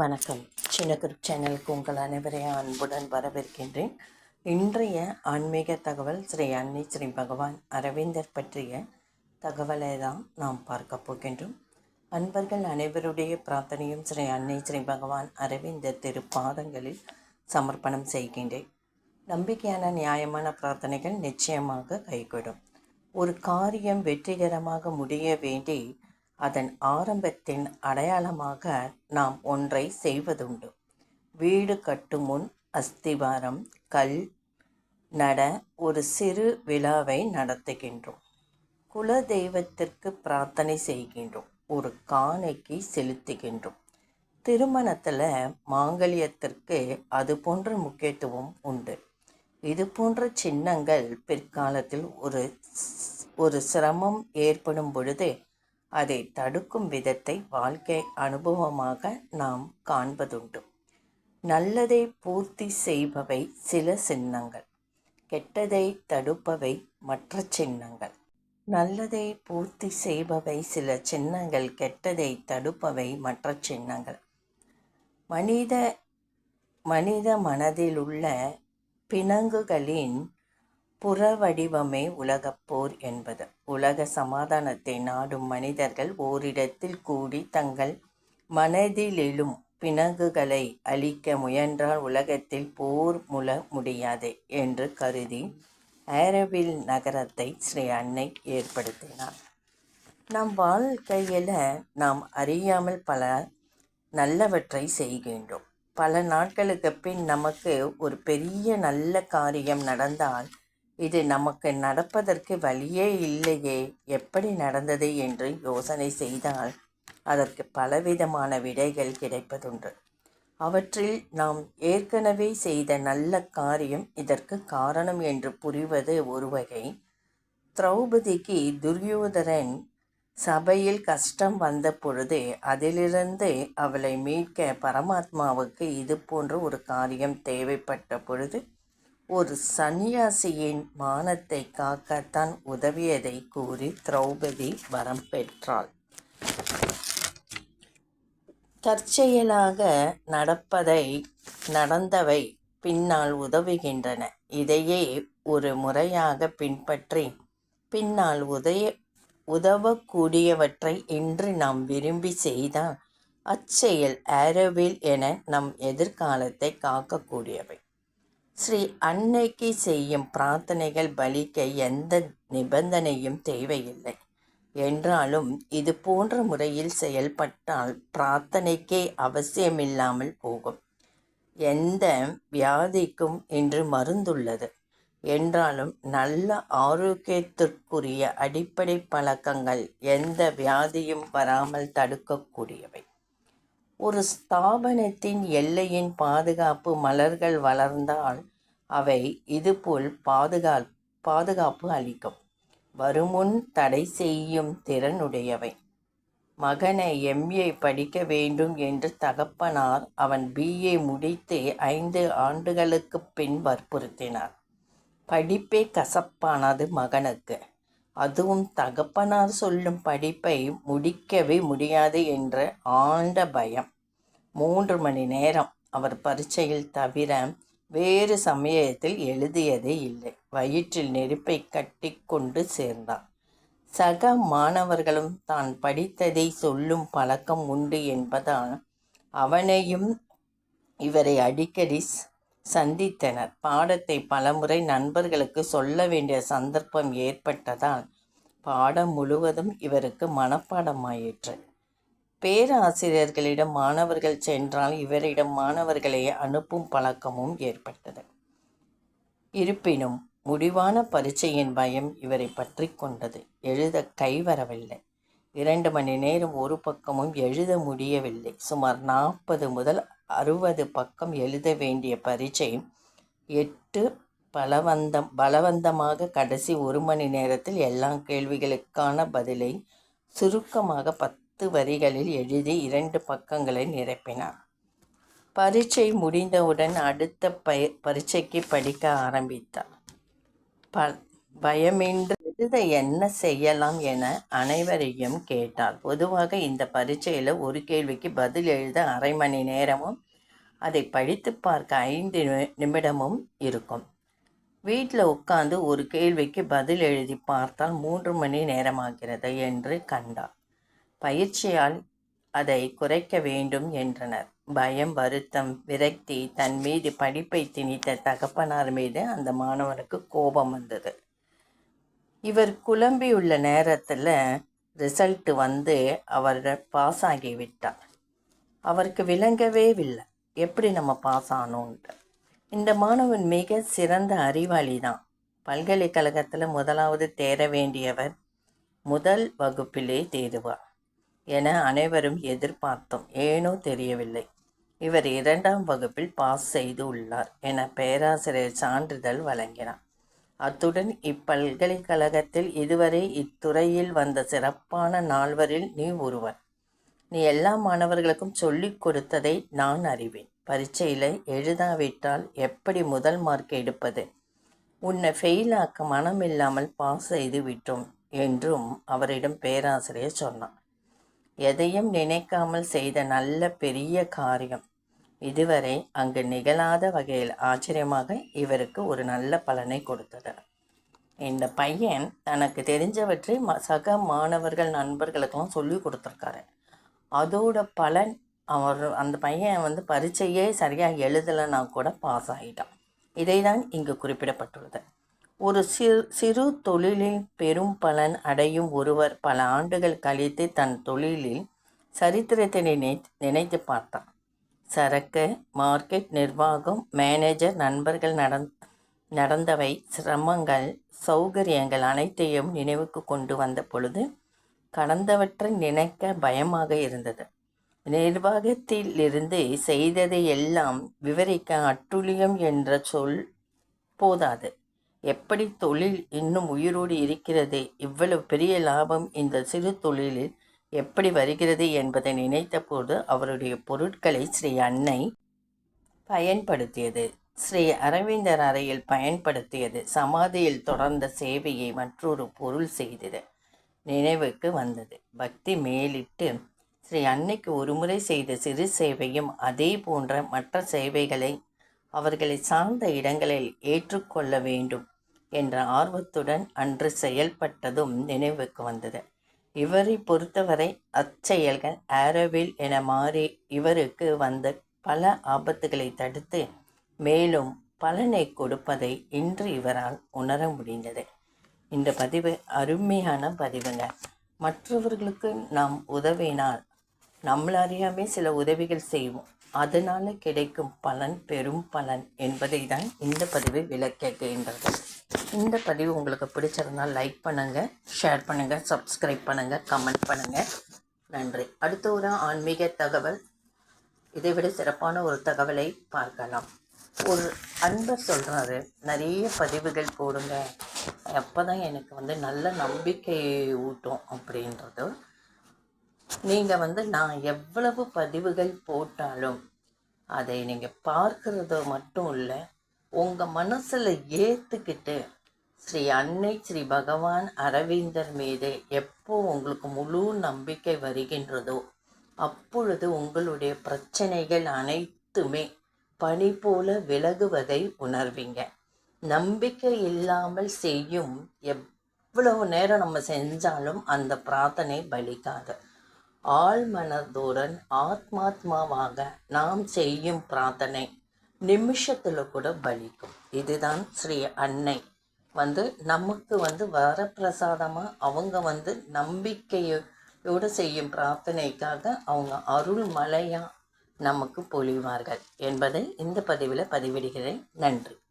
வணக்கம். சின்ன குரூப் சேனலுக்கு உங்கள் அனைவரையும் அன்புடன் வரவேற்கின்றேன். இன்றைய ஆன்மீக தகவல் ஸ்ரீ அன்னை ஸ்ரீ பகவான் அரவிந்தர் பற்றிய தகவலை தான் நாம் பார்க்க போகின்றோம். அன்பர்கள் அனைவருடைய பிரார்த்தனையும் ஸ்ரீ அன்னை ஸ்ரீ பகவான் அரவிந்தர் திரு பாதங்களில் சமர்ப்பணம் செய்கின்றேன். நம்பிக்கையான நியாயமான பிரார்த்தனைகள் நிச்சயமாக கைகூடும். ஒரு காரியம் வெற்றிகரமாக முடிய வேண்டி அதன் ஆரம்பத்தின் அடையாளமாக நாம் ஒன்றை செய்வதுண்டு. வீடு கட்டும் முன் அஸ்திவாரம் கல் நட ஒரு சிறு விழாவை நடத்துகின்றோம். குல தெய்வத்திற்கு பிரார்த்தனை செய்கின்றோம். ஒரு காணிக்கை செலுத்துகின்றோம். திருமணத்தில் மாங்கல்யத்திற்கு அது போன்ற முக்கியத்துவம் உண்டு. இது போன்ற சின்னங்கள் பிற்காலத்தில் ஒரு ஒரு சிரமம் ஏற்படும் பொழுது அதை தடுக்கும் விதத்தை வாழ்க்கை அனுபவமாக நாம் காண்பதுண்டு. நல்லதை பூர்த்தி செய்பவை சில சின்னங்கள் கெட்டதை தடுப்பவை மற்ற சின்னங்கள். நல்லதை பூர்த்தி செய்பவை சில சின்னங்கள் கெட்டதை தடுப்பவை மற்ற சின்னங்கள். மனித மனித மனதிலுள்ள பிணங்குகளின் புறவடிவமே உலகப்போர் என்பது. உலக சமாதானத்தை நாடும் மனிதர்கள் ஓரிடத்தில் கூடி தங்கள் மனதிலெழும் பிணகுகளை அழிக்க முயன்றால் உலகத்தில் போர் முல முடியாது என்று கருதி ஆரவில் நகரத்தை ஸ்ரீ அன்னை ஏற்படுத்தினார். நம் வாழ்க்கையில் நாம் அறியாமல் பல நல்லவற்றை செய்கின்றோம். பல நாட்களுக்கு பின் நமக்கு ஒரு பெரிய நல்ல காரியம் நடந்தால் இது நமக்கு நடப்பதற்கு வழியே இல்லையே. எப்படி நடந்தது என்று யோசனை செய்தால் அதற்கு பலவிதமான விடைகள் கிடைப்பதுண்டு. அவற்றில் நாம் ஏற்கனவே செய்த நல்ல காரியம் இதற்கு காரணம் என்று புரிவது ஒரு வகை. திரௌபதிக்கு துரியோதரன் சபையில் கஷ்டம் வந்த பொழுது அதிலிருந்து அவளை மீட்க பரமாத்மாவுக்கு இது போன்ற ஒரு காரியம் தேவைப்பட்ட பொழுது ஒரு சந்நியாசியின் மானத்தை காக்கத்தான் உதவியதை கூறி திரௌபதி வரம் பெற்றாள். தற்செயலாக நடப்பதை நடந்தவை பின்னால் உதவுகின்றன. இதையே ஒரு முறையாக பின்பற்றி பின்னால் உதய உதவக்கூடியவற்றை இன்று நாம் விரும்பி செய்தால் அச்செயல் ஆரோவில் என நம் எதிர்காலத்தை காக்கக்கூடியவை. ஸ்ரீ அன்னைக்கு செய்யும் பிரார்த்தனைகள் பலிக்க எந்த நிபந்தனையும் தேவையில்லை. என்றாலும் இது போன்ற முறையில் செயல்பட்டால் பிரார்த்தனைக்கே அவசியமில்லாமல் போகும். எந்த வியாதிக்கும் இன்று மருந்துள்ளது. என்றாலும் நல்ல ஆரோக்கியத்திற்குரிய அடிப்படை பழக்கங்கள் எந்த வியாதியும் வராமல் தடுக்கக்கூடியவை. ஒரு ஸ்தாபனத்தின் எல்லையின் பாதுகாப்பு மலர்கள் வளர்ந்தால் அவை இதுபோல் பாதுகா பாதுகாப்பு அளிக்கும். வருமுன் தடை செய்யும் திறனுடையவை. மகனை எம்ஏ படிக்க வேண்டும் என்று தகப்பனார் அவன் பிஏ முடித்து ஐந்து ஆண்டுகளுக்கு பின் வற்புறுத்தினார். படிப்பே கசப்பானது மகனுக்கு. அதுவும் தகப்பனார் சொல்லும் படிப்பை முடிக்கவே முடியாது என்ற ஆண்ட பயம். மூன்று மணி நேரம் அவர் பரீட்சையில் தவிர வேறு சமயத்தில் எழுதியதே இல்லை. வயிற்றில் நெருப்பை கட்டி கொண்டு சேர்ந்தார் சக மாணவர்களும் தான் படித்ததை சொல்லும் பழக்கம் உண்டு என்பதால் அவனையும் இவரை அடிக்கடி சந்தித்தனர் பாடத்தை பலமுறை நண்பர்களுக்கு சொல்ல வேண்டிய சந்தர்ப்பம் ஏற்பட்டதால் பாடம் முழுவதும் இவருக்கு மனப்பாடமாயிற்று. பேராசிரியர்களிடம் மாணவர்கள் சென்றால் இவரிடம் மாணவர்களை அனுப்பும் பழக்கமும் ஏற்பட்டது. இருப்பினும் முடிவான பரீட்சையின் பயம் இவரை பற்றி கொண்டது. எழுத கைவரவில்லை இரண்டு மணி நேரம் ஒரு பக்கமும் எழுத முடியவில்லை. சுமார் நாற்பது முதல் அறுபது பக்கம் எழுத வேண்டிய பரீட்சை எட்டு பலவந்தம் பலவந்தமாக கடைசி ஒரு மணி நேரத்தில் எல்லா கேள்விகளுக்கான பதிலை சுருக்கமாக பத்து வரிகளில் எழுதி இரண்டு பக்கங்களை நிரப்பினார். பரீட்சை முடிந்தவுடன் அடுத்த பய பரீட்சைக்கு படிக்க ஆரம்பித்தார். ப பயமின்றி எழுத என்ன செய்யலாம் என அனைவரையும் கேட்டாள். பொதுவாக இந்த பரீட்சையில் ஒரு கேள்விக்கு பதில் எழுத அரை மணி நேரமும் அதை படித்து பார்க்க ஐந்து நி- நிமிடமும் இருக்கும். வீட்டில் உட்கார்ந்து ஒரு கேள்விக்கு பதில் எழுதி பார்த்தால் மூன்று மணி நேரமாகிறது என்று கண்டார் பயிற்சியால் அதை குறைக்க வேண்டும் என்றனர். பயம் வருத்தம் விரக்தி தன் மீது படிப்பை திணித்த தகப்பனார் மீது அந்த மாணவனுக்கு கோபம் வந்தது. இவர் குழம்பியுள்ள நேரத்தில் ரிசல்ட் வந்து அவர் பாஸ் ஆகி விட்டார் அவருக்கு விளங்கவே இல்லை. எப்படி நம்ம பாஸ் ஆனோன்ட்டு. இந்த மாணவன் மிக சிறந்த அறிவாளி தான் பல்கலைக்கழகத்தில் முதலாவது தேர வேண்டியவர் முதல் வகுப்பிலே தேடுவார் என அனைவரும் எதிர்பார்த்தோம். ஏனோ தெரியவில்லை. இவர் இரண்டாம் வகுப்பில் பாஸ் செய்து உள்ளார் என பேராசிரியர் சான்றிதழ் வழங்கினார். அத்துடன் இப்பல்கலைக்கழகத்தில் இதுவரை இத்துறையில் வந்த சிறப்பான நால்வரில் நீ ஒருவர். நீ எல்லா மாணவர்களுக்கும் சொல்லிக் கொடுத்ததை நான் அறிவேன். பரீட்சையில் எழுதாவிட்டால் எப்படி முதல் மார்க் எடுப்பது? உன்னை ஃபெயிலாக்க மனமில்லாமல் பாஸ் செய்து விட்டோம் என்றும் அவரிடம் பேராசிரியர் சொன்னார் எதையும் நினைக்காமல் செய்த நல்ல பெரிய காரியம். இதுவரை அங்கு நிகழாத வகையில் ஆச்சரியமாக இவருக்கு ஒரு நல்ல பலனை கொடுத்தது. இந்த பையன் தனக்கு தெரிஞ்சவற்றை ம சக மாணவர்கள் நண்பர்களுக்கெல்லாம் சொல்லி கொடுத்துருக்காரு. அதோட பலன் அவர் அந்த பையன் வந்து பரீட்சையே சரியாக எழுதலைன்னா கூட பாஸ் ஆகிட்டான் இதை தான் இங்கு குறிப்பிடப்பட்டுள்ளது. ஒரு சிறு சிறு தொழிலில் பெரும் பலன் அடையும் ஒருவர் பல ஆண்டுகள் கழித்து தன் தொழிலில் சரித்திரத்தை நினை நினைத்து பார்த்தான். சரக்கு மார்க்கெட் நிர்வாகம் மேனேஜர் நண்பர்கள் நடந் நடந்தவை சிரமங்கள் சௌகரியங்கள் அனைத்தையும் நினைவுக்கு கொண்டு வந்த பொழுது கடந்தவற்றை நினைக்க பயமாக இருந்தது. நிர்வாகத்திலிருந்து செய்ததை எல்லாம் விவரிக்க அட்டுழியம் என்ற சொல் போதாது. எப்படி தொழில் இன்னும் உயிரோடு இருக்கிறது? இவ்வளவு பெரிய லாபம் இந்த சிறு தொழிலில் எப்படி வருகிறது என்பதை நினைத்தபோது அவருடைய பொருட்களை ஸ்ரீ அன்னை பயன்படுத்தியது. ஸ்ரீ அரவிந்தர் அறையில் பயன்படுத்தியது. சமாதியில் தொடர்ந்த சேவையை மற்றொரு பொருள் செய்தது. நினைவுக்கு வந்தது. பக்தி மேலிட்டு ஸ்ரீ அன்னைக்கு ஒருமுறை செய்த சிறு சேவையும் அதே போன்ற மற்ற சேவைகளை அவர்களை சார்ந்த இடங்களில் ஏற்றுக்கொள்ள வேண்டும் என்ற ஆர்வத்துடன் அன்று செயல்பட்டதும் நினைவுக்கு வந்தது. இவரை பொறுத்தவரை அச்செயல்கள் ஆரோவில் என மாறி இவருக்கு வந்த பல ஆபத்துகளை தடுத்து மேலும் பலனை கொடுப்பதை இன்று இவரால் உணர முடிந்தது. இந்த பதிவு அருமையான பதிவுங்க. மற்றவர்களுக்கு நாம் உதவினால் நம்மள அறியாமே சில உதவிகள் செய்வோம். அதனால் கிடைக்கும் பலன் பெரும் பலன் என்பதை தான் இந்த பதிவு விளக்குகின்றது இந்த பதிவு உங்களுக்கு பிடிச்சிருந்தால் லைக் பண்ணுங்கள் ஷேர் பண்ணுங்கள் சப்ஸ்கிரைப் பண்ணுங்கள் கமெண்ட் பண்ணுங்கள் நன்றி. அடுத்த ஒரு ஆன்மீக தகவல். இதைவிட சிறப்பான ஒரு தகவலை பார்க்கலாம். ஒரு அன்பர் சொல்கிறாரு நிறைய பதிவுகள் போடுங்க. அப்போ தான் எனக்கு வந்து நல்ல நம்பிக்கை ஊட்டும் அப்படின்றது. நீங்கள் வந்து நான் எவ்வளவு பதிவுகள் போட்டாலும் அதை நீங்கள் பார்க்கறது மட்டும் இல்லை உங்கள் மனசில் ஏற்றுக்கிட்டு ஸ்ரீ அன்னை ஸ்ரீ பகவான் அரவிந்தர் மீது எப்போ உங்களுக்கு முழு நம்பிக்கை வருகின்றதோ அப்பொழுது உங்களுடைய பிரச்சனைகள் அனைத்துமே பனி போல விலகுவதை உணர்வீங்க. நம்பிக்கை இல்லாமல் செய்யும் எவ்வளவு நேரம் நம்ம செஞ்சாலும் அந்த பிரார்த்தனை பலிக்காது. ஆழ்மனதுடன் ஆத்மாத்மாவாக நாம் செய்யும் பிரார்த்தனை நிமிஷத்தில் கூட பலிக்கும். இதுதான் ஸ்ரீ அன்னை. வந்து நமக்கு வந்து வரப்பிரசாதமாக அவங்க வந்து நம்பிக்கையோடு செய்யும் பிரார்த்தனைக்காக அவங்க அருள் மலையாக நமக்கு பொழிவார்கள் என்பதை இந்த பதிவில் பதிவிடுகிறேன். நன்றி.